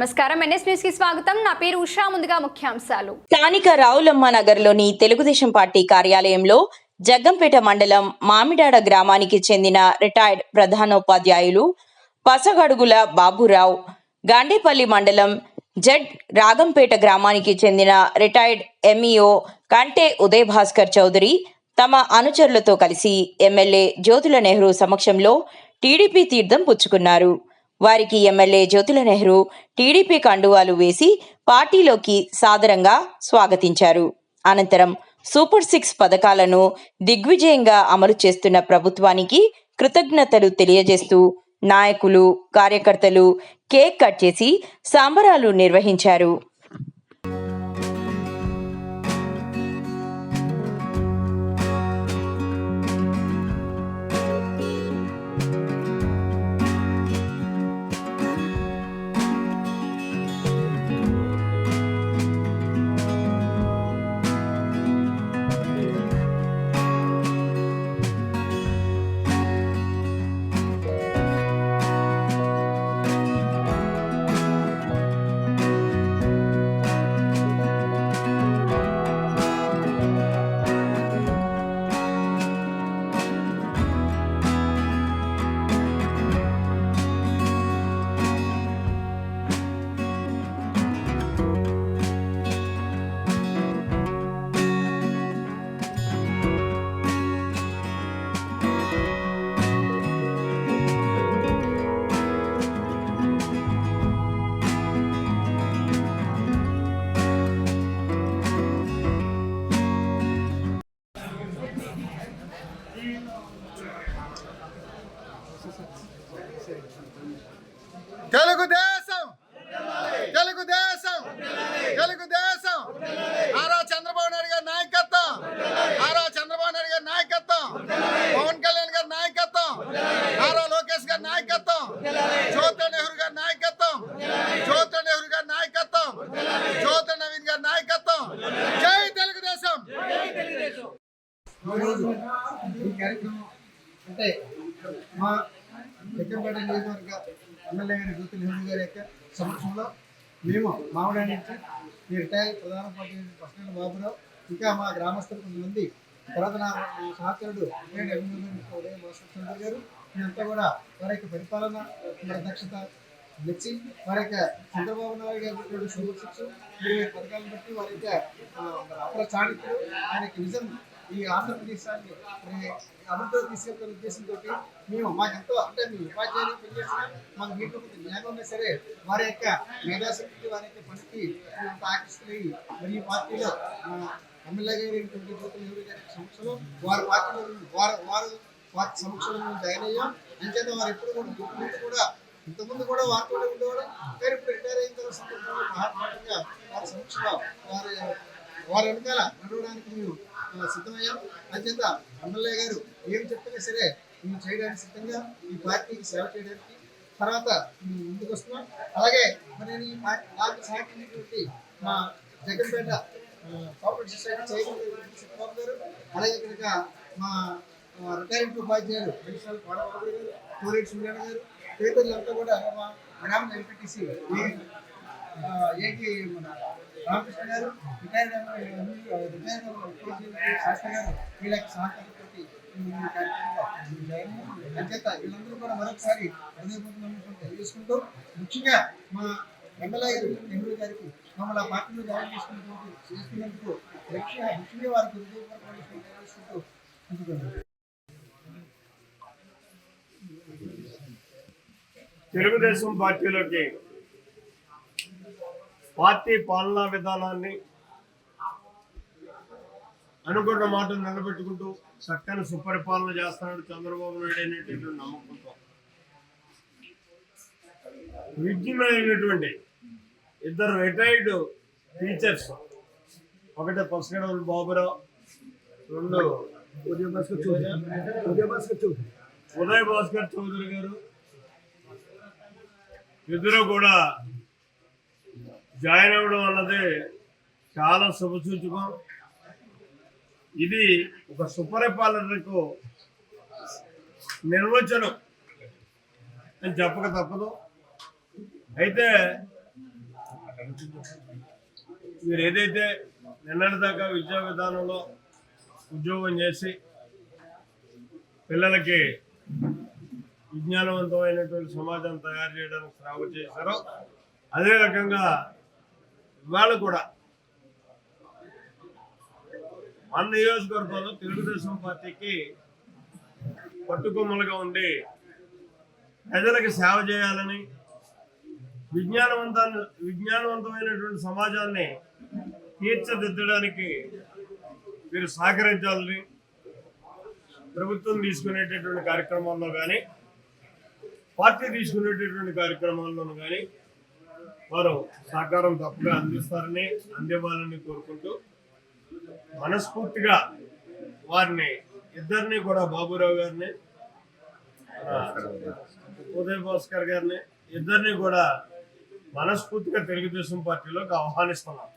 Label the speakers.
Speaker 1: నమస్కారం. ఎన్ఎస్ న్యూస్కి స్వాగతం. నా పేరు ఉషా. ముందుగా ముఖ్యాంశాలు.
Speaker 2: స్థానిక రావులమ్మ నగర్లోని తెలుగుదేశం పార్టీ కార్యాలయంలో జగ్గంపేట మండలం మామిడాడ గ్రామానికి చెందిన రిటైర్డ్ ప్రధానోపాధ్యాయులు పసగడుగుల బాబురావు గాండేపల్లి మండలం జడ్ రాగంపేట గ్రామానికి చెందిన రిటైర్డ్ ఎంఈఓ కంటే ఉదయ్ భాస్కర్ చౌదరి తమ అనుచరులతో కలిసి ఎమ్మెల్యే జ్యోతుల నెహ్రూ సమక్షంలో టీడీపీ తీర్థం పుచ్చుకున్నారు. వారికి ఎమ్మెల్యే జ్యోతుల నెహ్రూ టీడీపీ కండువాలు వేసి పార్టీలోకి సాదరంగా స్వాగతించారు. అనంతరం సూపర్ సిక్స్ పథకాలను దిగ్విజయంగా అమలు చేస్తున్న ప్రభుత్వానికి కృతజ్ఞతలు తెలియజేస్తూ నాయకులు కార్యకర్తలు కేక్ కట్ చేసి సంబరాలు నిర్వహించారు.
Speaker 3: తెలుగుదేశం నారా చంద్రబాబు నాయుడు గారి నాయకత్వం. నారా చంద్రబాబు నాయుడు గారి నాయకత్వం. పవన్ కళ్యాణ్ గారి నాయకత్వం. నారా లోకేష్ గారి నాయకత్వం. జ్యోతి నెహ్రూ గారి నాయకత్వం. జ్యోతి నెహ్రూ గారి నాయకత్వం. జ్యోతి నవీన్ గారి నాయకత్వం. జై తెలుగుదేశం.
Speaker 4: ఈరోజు ఈ కార్యక్రమం అంటే మా జగ్గంపేట నియోజకవర్గ ఎమ్మెల్యే గారి జ్యోతి నెహ్రూ గారి యొక్క సమక్షంలో మేము మామిడి నుంచి ఈ రిటైర్ ప్రధాన పార్టీ ప్రశ్నల బాబురావు ఇంకా మా గ్రామస్తులు కొంతమంది తర్వాత నా సహచరుడు రిటైర్డ్ ఎమ్మెల్యే గారు మేమంతా కూడా వారి యొక్క పరిపాలన మరి దక్షత మెచ్చి వారి యొక్క చంద్రబాబు నాయుడు గారు పెట్టిన పథకాలను బట్టి వారి యొక్క అపర ఆయన యొక్క ఈ ఆంధ్రప్రదేశాన్ని మరి అభివృద్ధి తీసుకెళ్తున్న ఉద్దేశంతో మేము మాకెంతో అంటే మీ ఉపాధ్యాయులు పనిచేసిన మాకు మీతో కొంత జ్ఞానం ఉన్నా సరే వారి యొక్క మేధాశక్తి వారి యొక్క పనికి ఆకర్షితులయ్యి మరి ఈ పార్టీలో ఎమ్మెల్యే గారు అయినటువంటి జ్యోతుల నెహ్రూ గారి సమక్షంలో వారి పార్టీలో వారు వారు వారి సమక్షంలో మేము జాయిన్ అయ్యాం. అంచేత వారు ఎప్పుడు కూడా ఇంతకుముందు కూడా ఇంతకుముందు కూడా వారితో ఉండేవాడు కానీ ఇప్పుడు రిటైర్ అయిన తర్వాత సందర్భంగా మహాత్మాగా వారి సమక్షంలో వారి వారి వెనకాల నడవడానికి మేము సిద్ధమయ్యాం. అత్యంత ఎమ్మెల్యే గారు ఏం చెప్పినా సరే మేము చేయడానికి సిద్ధంగా ఈ పార్టీకి సేవ చేయడానికి తర్వాత ముందుకు వస్తున్నాం. అలాగే మరి నేను ఈ పార్టీ నాకు సహకరించినటువంటి మా Jaganpet cooperative society chairman Satyababu గారు అలాగే ఇక్కడ మా రిటైర్మెంట్ ఉపాధ్యాయులు ప్రిన్సిపల్ కోడబాబు గారు కోరేటి సూర్యన గారు తదితరులంతా కూడా మా గ్రామ ఎంపీటీసీ ఏకి మన రామకృష్ణ గారు రిటైర్డ్ రిటైర్డ్ శాస్త్రి గారు సహకారంతో అంచేత వీళ్ళందరూ కూడా మరొకసారి హృదయపూర్వకంగా తెలియజేసుకుంటూ ముఖ్యంగా మా ఎమ్మెల్యే నెహ్రూ గారికి మమ్మల్ని పార్టీలో జాయిన్ చేసుకున్నటువంటి చేసుకున్నందుకు ముఖ్యంగా వారికి హృదయపూర్వకంగా తెలియజేసుకుంటూ
Speaker 5: తెలుగుదేశం పార్టీలోకి పార్టీ పాలనా విధానాన్ని అనుకున్న మాట నిలబెట్టుకుంటూ చక్కని సుపరిపాలన చేస్తున్నాడు చంద్రబాబు నాయుడు అనేటువంటి నమ్మకంతో. విజ్ఞమైనటువంటి ఇద్దరు రిటైర్డ్ టీచర్స్ ఒకటి పసగడవల బాబురావు రెండు
Speaker 4: ఉదయ భాస్కర్ చౌదరి ఉదయ భాస్కర్ చౌదరి
Speaker 5: భాస్కర్ చౌదరి గారు. ఇద్దరు కూడా జాయిన్ అవ్వడం అన్నది చాలా శుభసూచకం. ఇది ఒక సుపరిపాలనకు నిర్వచనం అని చెప్పక తప్పదు. అయితే మీరు ఏదైతే నిన్నటిదాకా విద్యా విధానంలో ఉద్యోగం చేసి పిల్లలకి విజ్ఞానవంతమైనటువంటి సమాజం తయారు చేయడానికి శ్రావ చేశారో అదే రకంగా ఇవాళ కూడా మన నియోజకవర్గంలో తెలుగుదేశం పార్టీకి పట్టుకొమ్మలుగా ఉండి ప్రజలకు సేవ చేయాలని విజ్ఞానవంతా విజ్ఞానవంతమైనటువంటి సమాజాన్ని తీర్చిదిద్దడానికి మీరు సహకరించాలని ప్రభుత్వం తీసుకునేటటువంటి కార్యక్రమాల్లో కానీ పార్టీ తీసుకునేటటువంటి కార్యక్రమాల్లోనూ కానీ వారు సహకారం తప్పగా అందిస్తారని అందివ్వాలని కోరుకుంటూ మనస్ఫూర్తిగా వారిని ఇద్దరిని కూడా బాబురావు గారిని ఉదయ్ భాస్కర్ గారిని ఇద్దరిని కూడా మనస్ఫూర్తిగా తెలుగుదేశం పార్టీలోకి ఆహ్వానిస్తున్నాం.